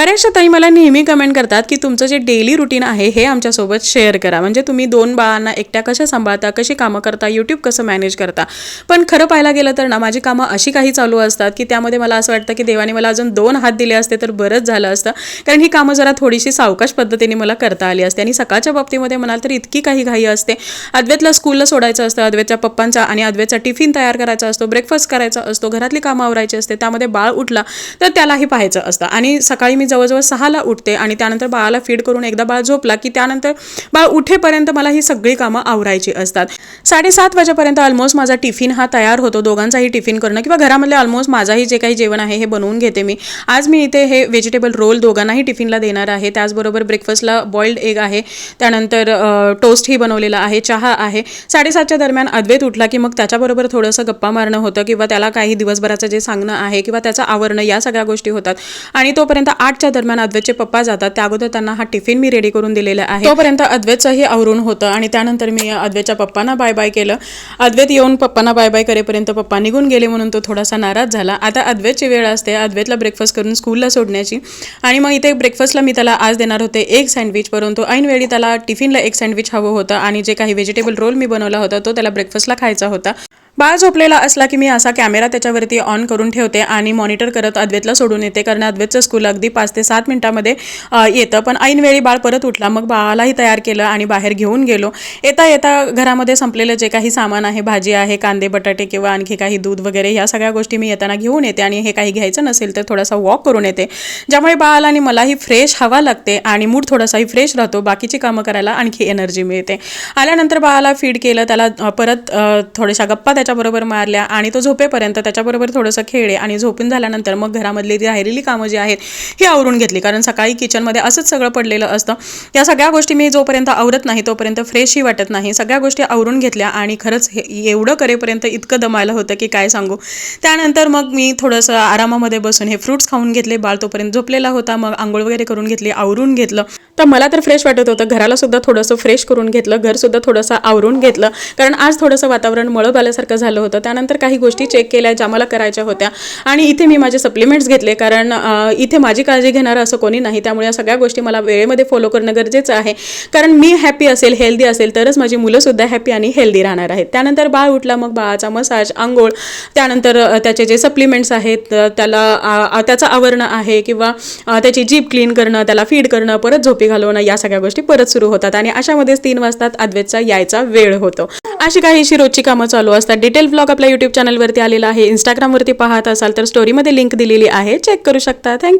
बऱ्याचशा ताई मला नेहमी कमेंट करतात की तुमचं जे डेली रुटीन आहे हे आमच्यासोबत शेअर करा. म्हणजे तुम्ही दोन बाळांना एकट्या कशा सांभाळता कशी कामं करता यूट्यूब कसं मॅनेज करता? पण खरं पाहायला गेलं तर ना माझी कामं अशी काही चालू असतात की त्यामध्ये मला असं वाटतं की देवाने मला अजून दोन हात दिले असते तर बरंच झालं असतं. कारण ही कामं जरा थोडीशी सावकाश पद्धतीने मला करता आली असते. आणि सकाळच्या बाबतीमध्ये म्हणाल तर इतकी काही घाई असते. अद्वैतला स्कूलला सोडायचं असतं अद्वैतच्या पप्पांचा आणि अद्वैतचा टिफिन तयार करायचा असतो ब्रेकफास्ट करायचा असतो घरातली कामं आवरायची असते त्यामध्ये बाळ उठला तर त्यालाही पाहायचं असतं. आणि सकाळी मी जवळजवळ सहाला उठते आणि त्यानंतर बाळाला फीड करून एकदा बाळ झोपला की त्यानंतर बाळ उठेपर्यंत मला ही सगळी कामं आवरायची असतात. साडेसात वाजेपर्यंत ऑलमोस्ट माझा टिफिन हा तयार होतो. दोघांचाही टिफिन करणं किंवा घरामधले ऑलमोस्ट माझाही जे काही जेवण आहे हे बनवून घेते मी. आज मी इथे हे व्हेजिटेबल रोल दोघांनाही टिफिनला देणार आहे. त्याचबरोबर ब्रेकफास्टला बॉइल्ड एग आहे. त्यानंतर टोस्टही बनवलेला आहे. चहा आहे. साडेसातच्या दरम्यान अद्वैत उठला की मग त्याच्याबरोबर थोडंसं गप्पा मारणं होतं किंवा त्याला काही दिवसभराचं जे सांगणं आहे किंवा त्याचं आवरणं या सगळ्या गोष्टी होतात. आणि तोपर्यंत आठच्या दरम्यान अद्वैतचे पप्पा जातात. त्या अगोदर त्यांना हा टिफिन मी रेडी करून दिलेला आहे. तोपर्यंत अद्वैतचंही आवरून होतं आणि त्यानंतर मी अद्वैतच्या पप्पांना बाय बाय केलं. अद्वैत येऊन पप्पांना बाय बाय करेपर्यंत पप्पा निघून गेले म्हणून तो थोडासा नाराज झाला. आता अद्वैतची वेळ असते. अद्वैतला ब्रेकफास्ट करून स्कूलला सोडण्याची. आणि मग इथे ब्रेकफास्टला मी त्याला आज देणार होते एक सँडविच परंतु ऐनवेळी त्याला टिफिनला एक सँडविच हवं होतं आणि जे काही व्हेजिटेबल रोल मी बनवला होता तो त्याला ब्रेकफास्टला खायचा होता. बाळ झोपलेला असला की मी असा कॅमेरा त्याच्यावरती ऑन करून ठेवते आणि मॉनिटर करत अद्वैतला सोडून येते. कारण अद्वैतचं स्कूल अगदी पाच ते सात मिनिटामध्ये येतं. पण ऐनवेळी बाळ परत उठला. मग बाळालाही तयार केलं आणि बाहेर घेऊन गेलो. येता येता घरामध्ये संपलेलं जे काही सामान आहे भाजी आहे कांदे बटाटे किंवा आणखी काही दूध वगैरे ह्या सगळ्या गोष्टी मी येताना घेऊन येते आणि हे काही घ्यायचं नसेल तर थोडासा वॉक करून येते. ज्यामुळे बाळाला आणि मलाही फ्रेश हवा लागते आणि मूड थोडासाही फ्रेश राहतो. बाकीची कामं करायला आणखी एनर्जी मिळते. आल्यानंतर बाळाला फीड केलं त्याला परत थोड्याशा गप्पा त्याच्याबरोबर मारल्या आणि तो झोपेपर्यंत त्याच्याबरोबर थोडंसं खेळे आणि झोपून झाल्यानंतर मग घरामधली जी राहिलेली कामं जी आहेत ही आवरून घेतली. कारण सकाळी किचनमध्ये असंच सगळं पडलेलं असतं. या सगळ्या गोष्टी मी जोपर्यंत आवरत नाही तोपर्यंत फ्रेशही वाटत नाही. सगळ्या गोष्टी आवरून घेतल्या आणि खरंच हे एवढं करेपर्यंत इतकं दमायला होतं की काय सांगू? त्यानंतर मग मी थोडंसं आरामामध्ये बसून हे फ्रुट्स खाऊन घेतले. बाळ तोपर्यंत झोपलेला होता. मग आंघोळ वगैरे करून घेतली आवरून घेतलं. तर मला तर फ्रेश वाटत होतं. घराला सुद्धा थोडंसं फ्रेश करून घेतलं. घरसुद्धा थोडंसं आवरून घेतलं. कारण आज थोडंसं वातावरण मळब आल्यासारखं झालं होतं. त्यानंतर काही गोष्टी चेक केल्या ज्या मला करायच्या होत्या. आणि इथे मी माझे सप्लिमेंट्स घेतले कारण इथे माझी काळजी घेणारं असं कोणी नाही. त्यामुळे या सगळ्या गोष्टी मला वेळेमध्ये फॉलो करणं गरजेचं आहे. कारण मी हॅपी असेल हेल्दी असेल तरच माझी मुलंसुद्धा हॅपी आणि हेल्दी राहणार आहेत. त्यानंतर बाळ उठला मग बाळाचा मसाज आंघोळ त्यानंतर त्याचे जे सप्लिमेंट्स आहेत त्याला त्याचं आवरणं आहे किंवा त्याची जीप क्लीन करणं त्याला फीड करणं परत झोपी घालवणं या सगळ्या गोष्टी परत सुरू होतात. आणि अशामध्येच तीन वाजतात अद्वैतचा यायचा वेळ होतो. अशी काहीशी रोजची कामं चालू असतात. डिटेल ब्लॉग आपल्या यूट्यूब चॅनलवरती आलेला आहे. इंस्टाग्रामवरती पाहत असाल तर स्टोरीमध्ये लिंक दिलेली आहे. चेक करू शकता. थँक्यू